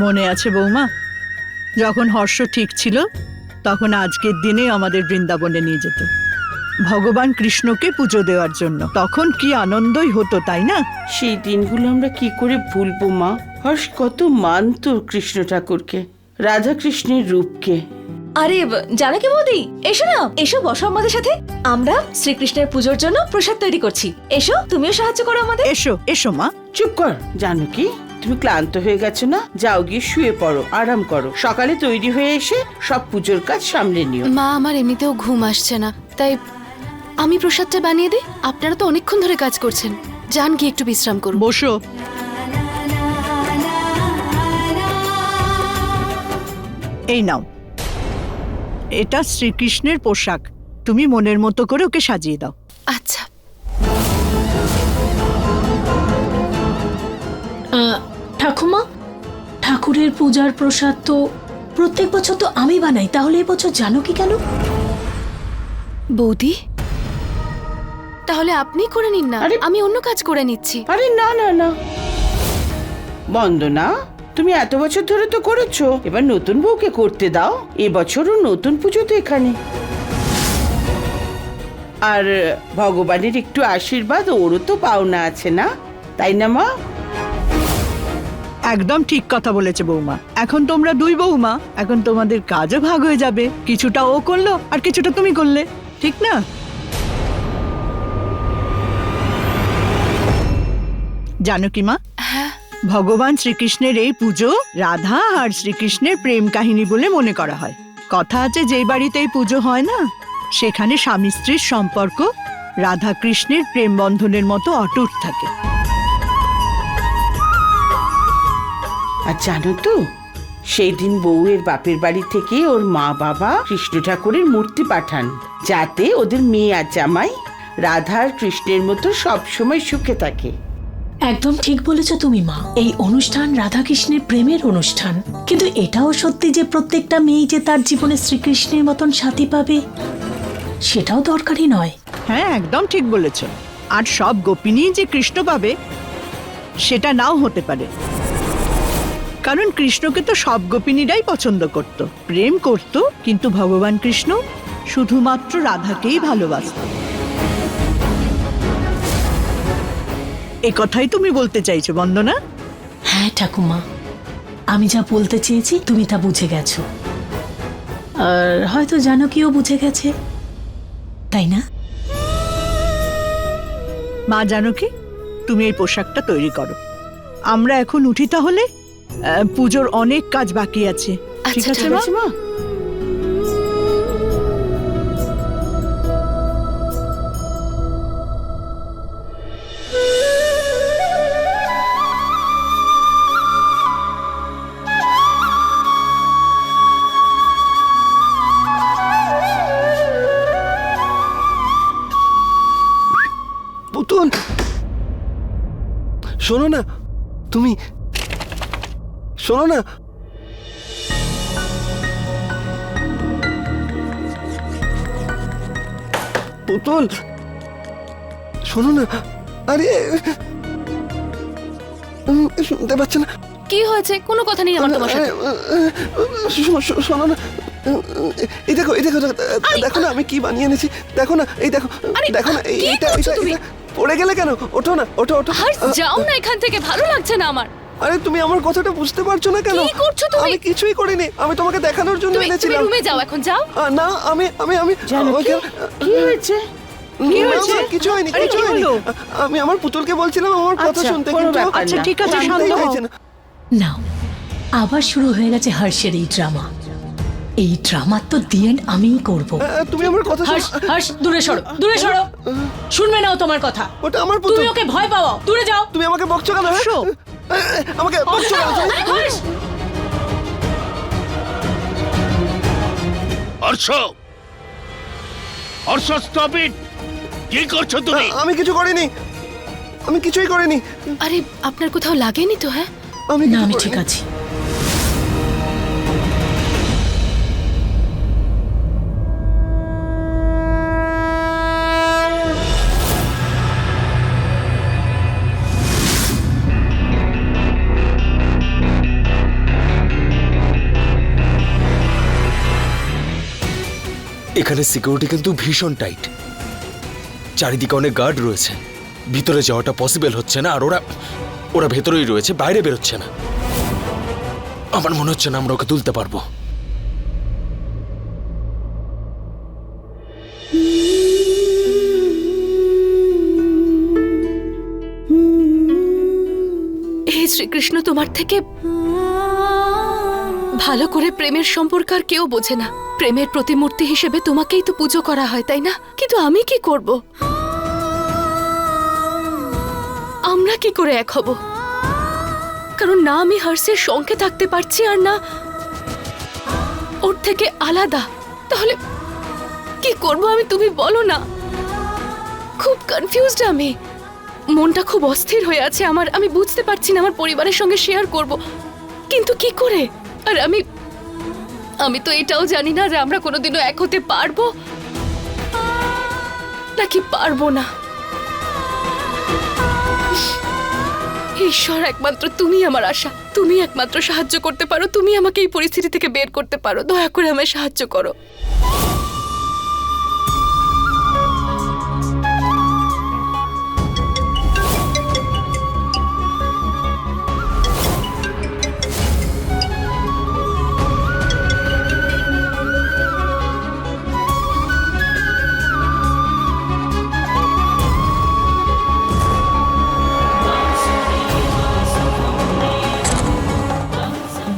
মনে আছে বৌমা? যখন হর্ষ ঠিক ছিল তখন আজকের দিনে আমাদের বৃন্দাবনে নিয়ে যেত। ভগবান কৃষ্ণকে পুজো দেওয়ার জন্য। তখন কি আনন্দই হতো তাই না? সেই দিনগুলো আমরা কি করে ভুলবো মা? হর্ষ কত মানত কৃষ্ণ ঠাকুরকে রাধা কৃষ্ণের রূপকে। আরে ব- জানকী বৌদি? এসো না এসো বসো আমাদের সাথে। আমরা শ্রীকৃষ্ণের পুজোর জন্য প্রসাদ তৈরি করছি। এসো তুমিও সাহায্য করো আমাদের। এসো এসো মা। চুপ কর জানো কি? তুমি ক্লান্ত হয়ে গেছো না? যাও গিয়ে শুয়ে পড়ো আরাম করো। সকালে তৈরি হয়ে এসে সব পুজোর কাজ সামলে নিও। মা আমার এমনিতেও ঘুম আসছে না। তাই আমি প্রসাদটা বানিয়ে দিই? আপনারা তো অনেকক্ষণ ধরে কাজ করছেন। যান গিয়ে একটু বিশ্রাম করুন। বসো। এই নাও। এটা শ্রীকৃষ্ণের পোশাক। তুমি মনের মতো করে ওকে সাজিয়ে দাও। আচ্ছা। ঠাকুরের পূজার প্রসাদ তো প্রত্যেক বছর তো আমি বানাই তাহলে এবছর জানো কি কেন? বৌদি তাহলে আপনি করে নিন না আরে- আমি অন্য কাজ করে নিচ্ছি। আরে না না না। বন্দনা তুমি এত বছর ধরে তো করেছ এবার নতুন বউকে করতে দাও এবছরও নতুন পুজো তো এখানে। আর ভগবানের একটু আশীর্বাদ ওরও তো পাওনা আছে না? তাই না মা? একদম ঠিক কথা বলেছে বৌমা। এখন তোমরা দুই বৌমা এখন তোমাদের কাজও ভাগ হয়ে যাবে। কিছুটা ও করল আর কিছুটা তুমি করলে। ঠিক না? জানো কি মা? হ্যাঁ। ভগবান শ্রীকৃষ্ণের এই পুজো রাধা আর শ্রীকৃষ্ণের প্রেম কাহিনী বলে মনে করা হয়। কথা আছে যেই বাড়িতে এই পুজো হয় না সেখানে স্বামী স্ত্রীর সম্পর্ক রাধা কৃষ্ণের প্রেম বন্ধনের মতো অটুট থাকে। আর জানো তো সেই দিন বউয়ের বাপের বাড়ি থেকে ওর মা বাবা কৃষ্ণ ঠাকুরের মূর্তি পাঠান যাতে ওদের মেয়ে আর জামাই রাধার কৃষ্ণের মতো সবসময় সুখে থাকে। একদম ঠিক বলেছ তুমি মা। এই অনুষ্ঠান রাধাকৃষ্ণের প্রেমের অনুষ্ঠান। কিন্তু এটাও সত্যি যে প্রত্যেকটা মেয়ে যে তার জীবনে শ্রীকৃষ্ণের মতন সাথী পাবে সেটাও দরকারি নয়। হ্যাঁ একদম ঠিক বলেছ। আর সব গোপিনী যে কৃষ্ণ পাবে সেটা নাও হতে পারে। কারণ কৃষ্ণকে তো সব গোপিনীরাই পছন্দ করত। প্রেম করত কিন্তু ভগবান কৃষ্ণ শুধুমাত্র রাধাকেই ভালোবাসত। এ কথাই তুমি বলতে চাইছো বন্দনা? হ্যাঁ ঠাকুমা। আমি যা বলতে চেয়েছি তুমি তা বুঝে গেছো। আর হয়তো জানো কিও বুঝে গেছে? তাই না? মা জানো কি? তুমি এই পোশাকটা তৈরি করো। আমরা এখন উঠি তাহলে? পুজোর অনেক কাজ বাকি আছে। ঠিক আচ্ছা, আছে মা? শোনো না তুমি শোনো না। পুতুল শোনো না। আরে শুনতে পাচ্ছ না। কি হয়েছে? কোনো কথা নেই আমার তোমার সাথে। শোনো না। এই দেখো এই দেখো দেখো না আমি কি বানিয়ে এনেছি। দেখো না এই দেখো দেখো না এইটা পড়ে গেলে কেন? ওঠো না ওঠো ওঠো। যাও না এখান থেকে ভালো লাগছে না আমার। আরে তুমি আমার কথাটা বুঝতে পারছ না কেন? কি করছ তুমি? আমি কিছুই করিনি। আমি তোমাকে দেখানোর জন্য তুমি তুমি এনেছিলাম। রুমে যাও এখন যাও। না আমি আমি আমি কি হয়েছে? কি না, হয়েছে? না, কিছু হয়নি আরে, কিছু কি হয়নি। হলো? আমি আমার পুতুলকে বলছিলাম আমার কথা আচ্ছা, শুনতে কোনো কিন্তু ব্যাপার আচ্ছা না। ঠিক আছে শুনতেই শান্ত হও। চাইছে না। নাও আবার শুরু হয়ে গেছে হর্ষের এই ড্রামা। এই ড্রামা তো দি এন্ড আমিই করব। তুমি আমার কথা হর্ষ শোনো। হর্ষ দূরে সরো দূরে সরো। শুনবে না ও তোমার কথা। ওটা আমার পুতুল। তুমি ওকে ভয় পাও দূরে যাও। তুমি আমাকে বকছো কেন হ্যাঁ? আমাকে বকছো কেন? তুমি? হর্ষ হর্ষ হর্ষ! স্টপ ইট কি করছ তুমি? আমি কিছু করিনি। আমি কিছুই করিনি। আরে আপনার কোথাও লাগেনি তো হ্যাঁ? আমি না আমি ঠিক আছি। এখানে সিকিউরিটি কিন্তু ভীষণ টাইট চারিদিকে অনেক গার্ড রয়েছে। ভিতরে যাওয়াটা পসিবল হচ্ছে না, আর ওরা ওরা ভেতরেই রয়েছে, বাইরে বেরোচ্ছে না। আমার মনে হচ্ছে না আমরা ওকে তুলতে পারব। শ্রীকৃষ্ণ, তোমার থেকে ভালো করে প্রেমের সম্পর্ক আর কেউ বোঝে না। প্রেমের প্রতিমূর্তি হিসেবে তোমাকেই তো পুজো করা হয়, তাই না? কিন্তু আমি কি করব? আমরা কি করে এক হব? কারণ না আমি হর্ষের সঙ্গে থাকতে পারছি আর না ওর থেকে আলাদা। তাহলে কি করব আমি তুমি বলো না। খুব কনফিউজড আমি। মনটা খুব অস্থির হয়ে আছে আমার। আমি বুঝতে পারছি না আমার পরিবারের সঙ্গে শেয়ার করব। কিন্তু কি করে? আর আমি আমি তো এটাও জানি না যে আমরা কোনোদিনও এক হতে পারব নাকি পারব না। ঈশ্বর, একমাত্র তুমি আমার আশা, তুমি একমাত্র সাহায্য করতে পারো, তুমি আমাকে এই পরিস্থিতি থেকে বের করতে পারো। দয়া করে আমায় সাহায্য করো।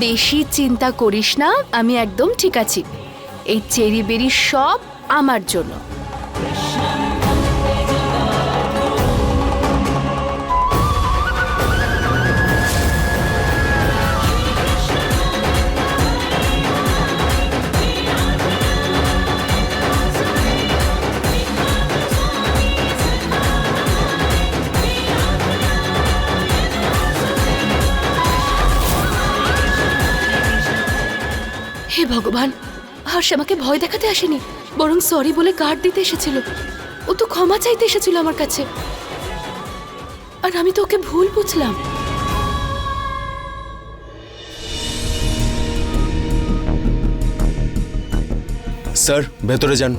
বেশি চিন্তা করিস না আমি একদম ঠিক আছি। এই চেরি বেরি সব আমার জন্য। হে ভগবান হর্ষ আমাকে ভয় দেখাতে আসেনি বরং সরি বলে কার্ড দিতে এসেছিল। ও তো ক্ষমা চাইতে এসেছিল আমার কাছে। আর আমি তো ওকে ভুল বুঝলাম। স্যার ভেতরে যান।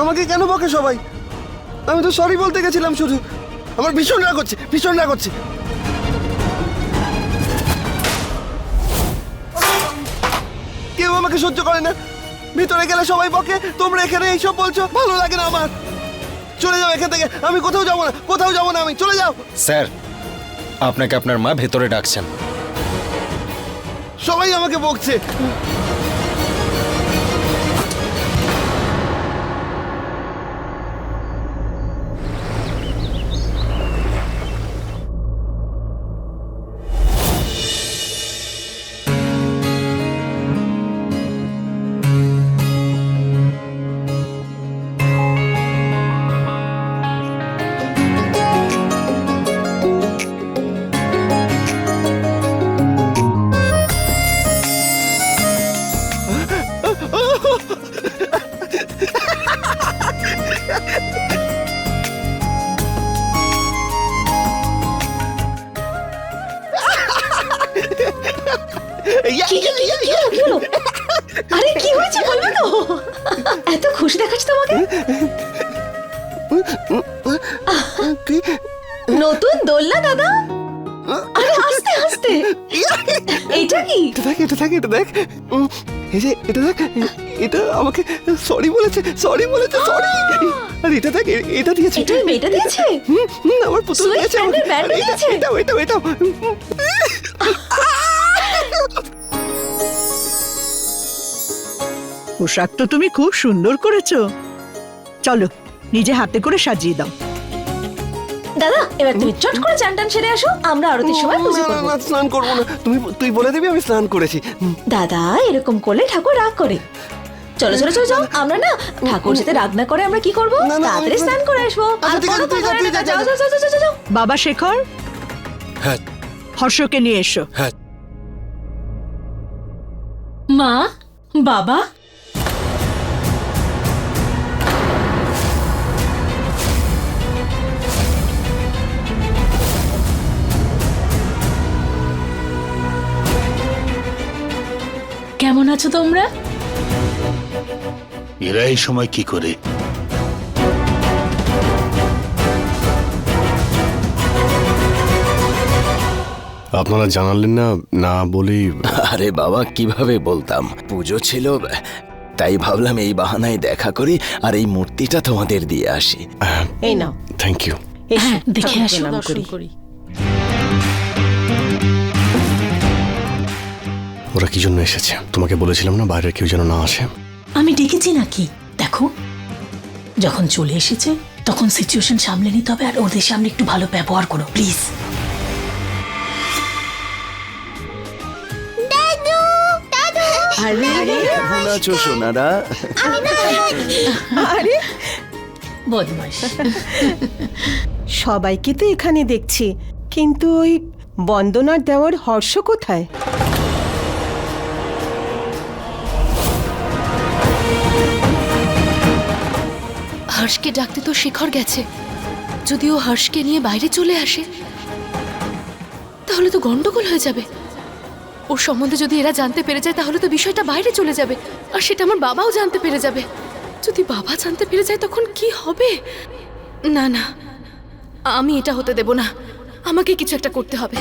আমাকে কেন বকে সবাই? আমি তো সরি বলতে গেছিলাম শুধু। আমার ভীষণ রাগ হচ্ছে ভীষণ রাগ হচ্ছে। কেউ আমাকে সহ্য করে না। ভিতরে গেলে সবাই বকে তোমরা এখানে এইসব বলছো ভালো লাগে না আমার। চলে যাও এখান থেকে আমি কোথাও যাব না কোথাও যাব না আমি চলে যাও। স্যার আপনাকে আপনার মা ভেতরে ডাকছেন। সবাই আমাকে বকছে। কি? নতুন দোলনা দাদা? আরে আস্তে আস্তে। এইটা কি? এটা দেখ এটা দেখ এটা দেখ। এই যে এটা দেখ এটা আমাকে সরি বলেছে সরি বলেছে সরি আর এটা দেখ এটা দিয়েছে। এটা মেয়েটা দিয়েছে? হুম, আমার পুতুল দিয়েছে আরে এটা- দিয়েছে? এটাও এটাও এটাও। পোশাক তো তুমি খুব সুন্দর করেছ। চলো নিজে হাতে করে সাজিয়ে দাও। দাদা এবার তুমি চট করে চান টান সেরে আসো আমরা আরতির সময় পুজো না, না, স্নান করব না। তুমি তুই বলে দিবি আমি স্নান করেছি। দাদা এরকম করলে ঠাকুর রাগ করে। চলো চলো চলো যাও। আমরা না ঠাকুর সাথে রাগ না করে আমরা কি করব? তাড়াতাড়ি স্নান করে আসব। আচ্ছা, আর কোনো যাও যাও যাও, যাও যাও। বাবা শেখর? হ্যাঁ। হর্ষকে নিয়ে এসো। হ্যাঁ। মা বাবা কেমন আছো তোমরা? এরা এই সময় কি করে? আপনারা জানালেন না না বলেই আরে বাবা কীভাবে বলতাম? পুজো ছিল তাই ভাবলাম এই বাহানায় দেখা করি আর এই মূর্তিটা তোমাদের দিয়ে আসি। এই নাও। থ্যাংক ইউ হ্যাঁ দেখে আসো। করি। ওরা কি জন্য এসেছে? তোমাকে বলেছিলাম না বাইরের কেউ যেন না আসে? আমি ডেকেছি নাকি? দেখো। যখন চলে এসেছে তখন সিচুয়েশন সামলে নিতে হবে আর ওদের সামনে একটু ভালো ব্যবহার করো প্লিজ বদমাস সবাইকে তো এখানে দেখছি কিন্তু ওই বন্দনার দেওয়ার হর্ষ কোথায়? হর্ষকে ডাকতে তো শেখর গেছে। যদি ও হর্ষকে নিয়ে বাইরে চলে আসে, তাহলে তো গন্ডগোল হয়ে যাবে। ওর সম্বন্ধে যদি এরা জানতে পেরে যায়, তাহলে তো বিষয়টা বাইরে চলে যাবে, আর সেটা আমার বাবাও জানতে পেরে যাবে। যদি বাবা জানতে পেরে যায়, তখন কি হবে? না না, আমি এটা হতে দেব না। আমাকে কিছু একটা করতে হবে।